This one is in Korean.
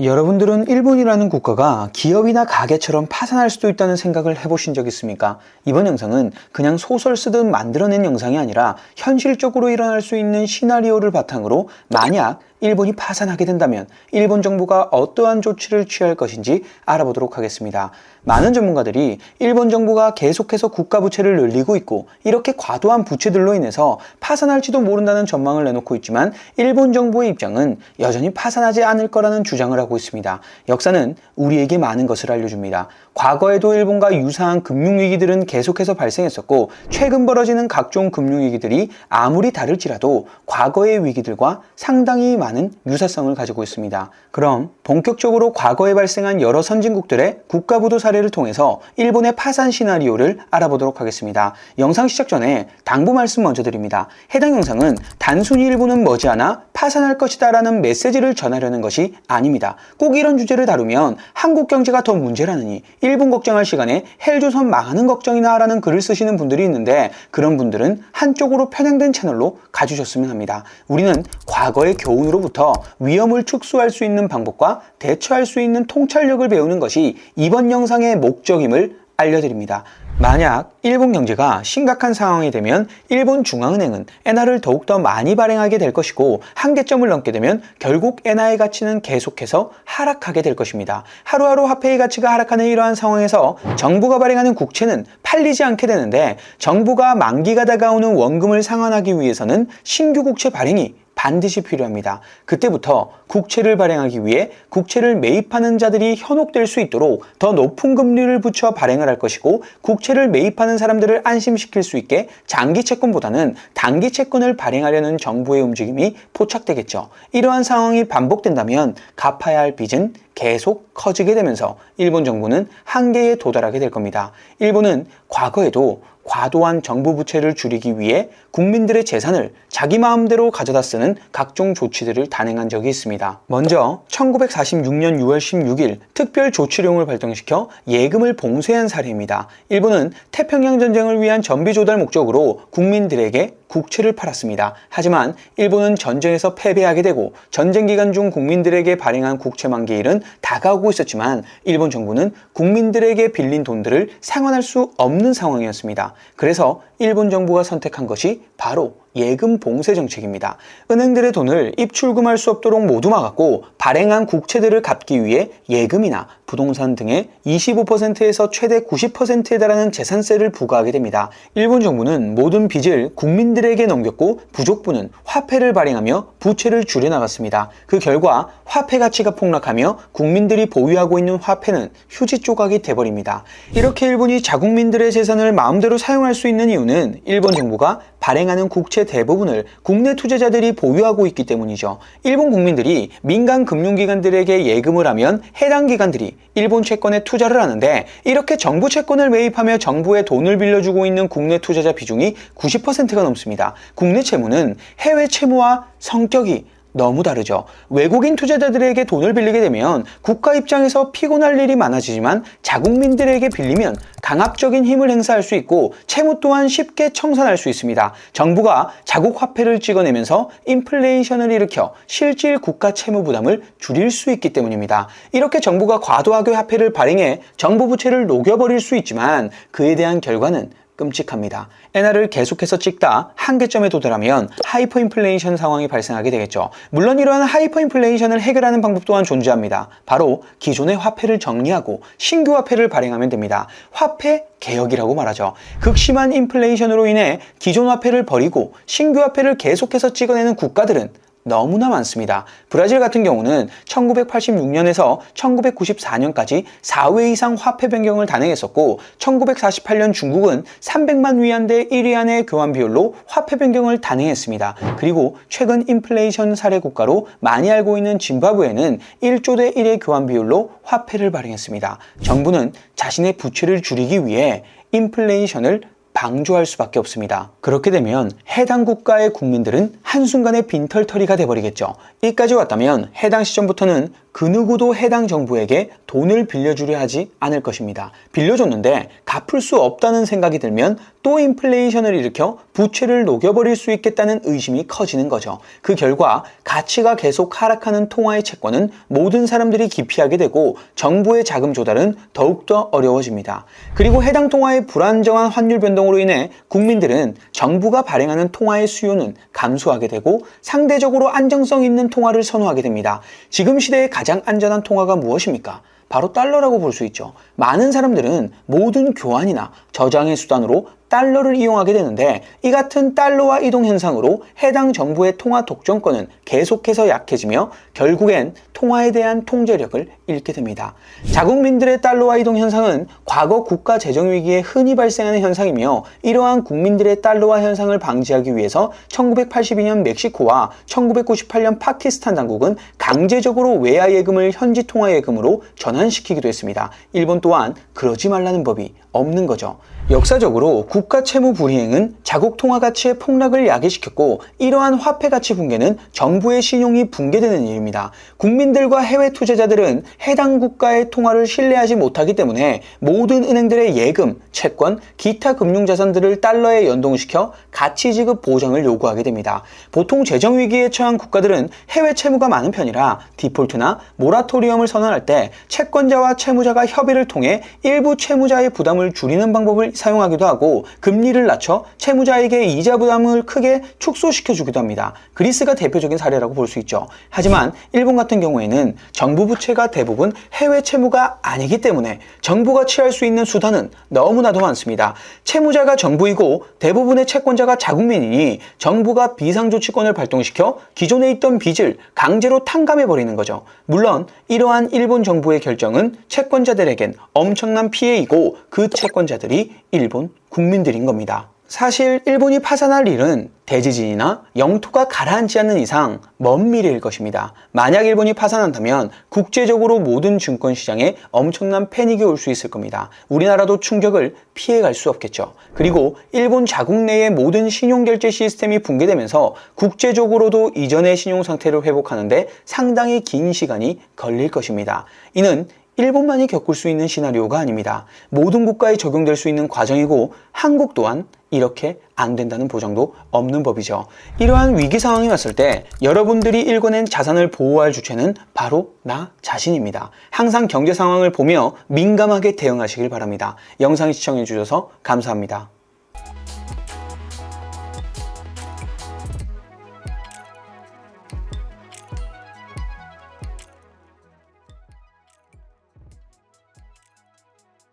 여러분들은 일본이라는 국가가 기업이나 가게처럼 파산할 수도 있다는 생각을 해보신 적 있습니까? 이번 영상은 그냥 소설 쓰듯 만들어낸 영상이 아니라 현실적으로 일어날 수 있는 시나리오를 바탕으로 만약 일본이 파산하게 된다면 일본 정부가 어떠한 조치를 취할 것인지 알아보도록 하겠습니다. 많은 전문가들이 일본 정부가 계속해서 국가 부채를 늘리고 있고 이렇게 과도한 부채들로 인해서 파산할지도 모른다는 전망을 내놓고 있지만 일본 정부의 입장은 여전히 파산하지 않을 거라는 주장을 하고 있습니다. 역사는 우리에게 많은 것을 알려줍니다. 과거에도 일본과 유사한 금융위기들은 계속해서 발생했었고 최근 벌어지는 각종 금융위기들이 아무리 다를지라도 과거의 위기들과 상당히 많은 유사성을 가지고 있습니다. 그럼 본격적으로 과거에 발생한 여러 선진국들의 국가부도 사례를 통해서 일본의 파산 시나리오를 알아보도록 하겠습니다. 영상 시작 전에 당부 말씀 먼저 드립니다. 해당 영상은 단순히 일본은 머지않아 파산할 것이다 라는 메시지를 전하려는 것이 아닙니다. 꼭 이런 주제를 다루면 한국 경제가 더 문제라느니 일본 걱정할 시간에 헬조선 망하는 걱정이나 하라는 글을 쓰시는 분들이 있는데 그런 분들은 한쪽으로 편향된 채널로 가주셨으면 합니다. 우리는 과거의 교훈으로 부터 위험을 축소할 수 있는 방법과 대처할 수 있는 통찰력을 배우는 것이 이번 영상의 목적임을 알려드립니다. 만약 일본 경제가 심각한 상황이 되면 일본 중앙은행은 엔화를 더욱더 많이 발행하게 될 것이고 한계점을 넘게 되면 결국 엔화의 가치는 계속해서 하락하게 될 것입니다. 하루하루 화폐의 가치가 하락하는 이러한 상황에서 정부가 발행하는 국채는 팔리지 않게 되는데 정부가 만기가 다가오는 원금을 상환하기 위해서는 신규 국채 발행이 반드시 필요합니다. 그때부터 국채를 발행하기 위해 국채를 매입하는 자들이 현혹될 수 있도록 더 높은 금리를 붙여 발행을 할 것이고 국채를 매입하는 사람들을 안심시킬 수 있게 장기 채권보다는 단기 채권을 발행하려는 정부의 움직임이 포착되겠죠. 이러한 상황이 반복된다면 갚아야 할 빚은 계속 커지게 되면서 일본 정부는 한계에 도달하게 될 겁니다. 일본은 과거에도 과도한 정부 부채를 줄이기 위해 국민들의 재산을 자기 마음대로 가져다 쓰는 각종 조치들을 단행한 적이 있습니다. 먼저 1946년 6월 16일 특별 조치령을 발동시켜 예금을 봉쇄한 사례입니다. 일본은 태평양 전쟁을 위한 전비 조달 목적으로 국민들에게 국채를 팔았습니다. 하지만 일본은 전쟁에서 패배하게 되고 전쟁 기간 중 국민들에게 발행한 국채 만기일은 다가오고 있었지만 일본 정부는 국민들에게 빌린 돈들을 상환할 수 없는 상황이었습니다. 그래서 일본 정부가 선택한 것이 바로 예금 봉쇄 정책입니다. 은행들의 돈을 입출금할 수 없도록 모두 막았고 발행한 국채들을 갚기 위해 예금이나 부동산 등의 25%에서 최대 90%에 달하는 재산세를 부과하게 됩니다. 일본 정부는 모든 빚을 국민들에게 넘겼고 부족부는 화폐를 발행하며 부채를 줄여나갔습니다. 그 결과 화폐 가치가 폭락하며 국민들이 보유하고 있는 화폐는 휴지 조각이 돼버립니다. 이렇게 일본이 자국민들의 재산을 마음대로 사용할 수 있는 이유는 일본 정부가 발행하는 국채 대부분을 국내 투자자들이 보유하고 있기 때문이죠. 일본 국민들이 민간 금융기관들에게 예금을 하면 해당 기관들이 일본 채권에 투자를 하는데 이렇게 정부 채권을 매입하며 정부에 돈을 빌려주고 있는 국내 투자자 비중이 90%가 넘습니다. 국내 채무는 해외 채무와 성격이 너무 다르죠. 외국인 투자자들에게 돈을 빌리게 되면 국가 입장에서 피곤할 일이 많아지지만 자국민들에게 빌리면 강압적인 힘을 행사할 수 있고 채무 또한 쉽게 청산할 수 있습니다. 정부가 자국 화폐를 찍어내면서 인플레이션을 일으켜 실질 국가 채무 부담을 줄일 수 있기 때문입니다. 이렇게 정부가 과도하게 화폐를 발행해 정부 부채를 녹여버릴 수 있지만 그에 대한 결과는 끔찍합니다. 엔화를 계속해서 찍다 한계점에 도달하면 하이퍼 인플레이션 상황이 발생하게 되겠죠. 물론 이러한 하이퍼 인플레이션을 해결하는 방법 또한 존재합니다. 바로 기존의 화폐를 정리하고 신규 화폐를 발행하면 됩니다. 화폐 개혁이라고 말하죠. 극심한 인플레이션으로 인해 기존 화폐를 버리고 신규 화폐를 계속해서 찍어내는 국가들은 너무나 많습니다. 브라질 같은 경우는 1986년에서 1994년까지 4회 이상 화폐 변경을 단행했었고 1948년 중국은 300만 위안 대 1위 안의 교환 비율로 화폐 변경을 단행했습니다. 그리고 최근 인플레이션 사례 국가로 많이 알고 있는 짐바브웨는 1조 대 1의 교환 비율로 화폐를 발행했습니다. 정부는 자신의 부채를 줄이기 위해 인플레이션을 방조할 수밖에 없습니다. 그렇게 되면 해당 국가의 국민들은 한순간에 빈털터리가 돼버리겠죠. 이까지 왔다면 해당 시점부터는 그 누구도 해당 정부에게 돈을 빌려주려 하지 않을 것입니다. 빌려줬는데 갚을 수 없다는 생각이 들면 또 인플레이션을 일으켜 부채를 녹여버릴 수 있겠다는 의심이 커지는 거죠. 그 결과 가치가 계속 하락하는 통화의 채권은 모든 사람들이 기피하게 되고 정부의 자금 조달은 더욱더 어려워집니다. 그리고 해당 통화의 불안정한 환율 변동으로 인해 국민들은 정부가 발행하는 통화의 수요는 감소하게 되고 상대적으로 안정성 있는 통화를 선호하게 됩니다. 지금 시대의 가장 안전한 통화가 무엇입니까? 바로 달러라고 볼 수 있죠. 많은 사람들은 모든 교환이나 저장의 수단으로 달러를 이용하게 되는데 이 같은 달러와 이동 현상으로 해당 정부의 통화 독점권은 계속해서 약해지며 결국엔 통화에 대한 통제력을 잃게 됩니다. 자국민들의 달러와 이동 현상은 과거 국가 재정 위기에 흔히 발생하는 현상이며 이러한 국민들의 달러화 현상을 방지하기 위해서 1982년 멕시코와 1998년 파키스탄 당국은 강제적으로 외화 예금을 현지 통화 예금으로 전환시키기도 했습니다. 일본 또한 그러지 말라는 법이 없는 거죠. 역사적으로 국가 채무 불이행은 자국 통화 가치의 폭락을 야기시켰고 이러한 화폐 가치 붕괴는 정부의 신용이 붕괴되는 일입니다. 국민들과 해외 투자자들은 해당 국가의 통화를 신뢰하지 못하기 때문에 모든 은행들의 예금, 채권, 기타 금융 자산들을 달러에 연동시켜 가치 지급 보장을 요구하게 됩니다. 보통 재정 위기에 처한 국가들은 해외 채무가 많은 편이라 디폴트나 모라토리엄을 선언할 때 채권자와 채무자가 협의를 통해 일부 채무자의 부담을 줄이는 방법을 사용하기도 하고 금리를 낮춰 채무자에게 이자 부담을 크게 축소시켜 주기도 합니다. 그리스가 대표적인 사례라고 볼 수 있죠. 하지만 일본 같은 경우에는 정부 부채가 대부분 해외 채무가 아니기 때문에 정부가 취할 수 있는 수단은 너무나도 많습니다. 채무자가 정부이고 대부분의 채권자가 자국민이니 정부가 비상조치권을 발동시켜 기존에 있던 빚을 강제로 탕감해 버리는 거죠. 물론 이러한 일본 정부의 결정은 채권자들에겐 엄청난 피해이고 그 채권자들이 일본 국민들인 겁니다. 사실 일본이 파산할 일은 대지진이나 영토가 가라앉지 않는 이상 먼 미래일 것입니다. 만약 일본이 파산한다면 국제적으로 모든 증권 시장에 엄청난 패닉이 올 수 있을 겁니다. 우리나라도 충격을 피해갈 수 없겠죠. 그리고 일본 자국 내의 모든 신용결제 시스템이 붕괴되면서 국제적으로도 이전의 신용 상태를 회복하는데 상당히 긴 시간이 걸릴 것입니다. 이는 일본만이 겪을 수 있는 시나리오가 아닙니다. 모든 국가에 적용될 수 있는 과정이고 한국 또한 이렇게 안 된다는 보장도 없는 법이죠. 이러한 위기 상황이 왔을 때 여러분들이 일궈낸 자산을 보호할 주체는 바로 나 자신입니다. 항상 경제 상황을 보며 민감하게 대응하시길 바랍니다. 영상 시청해 주셔서 감사합니다.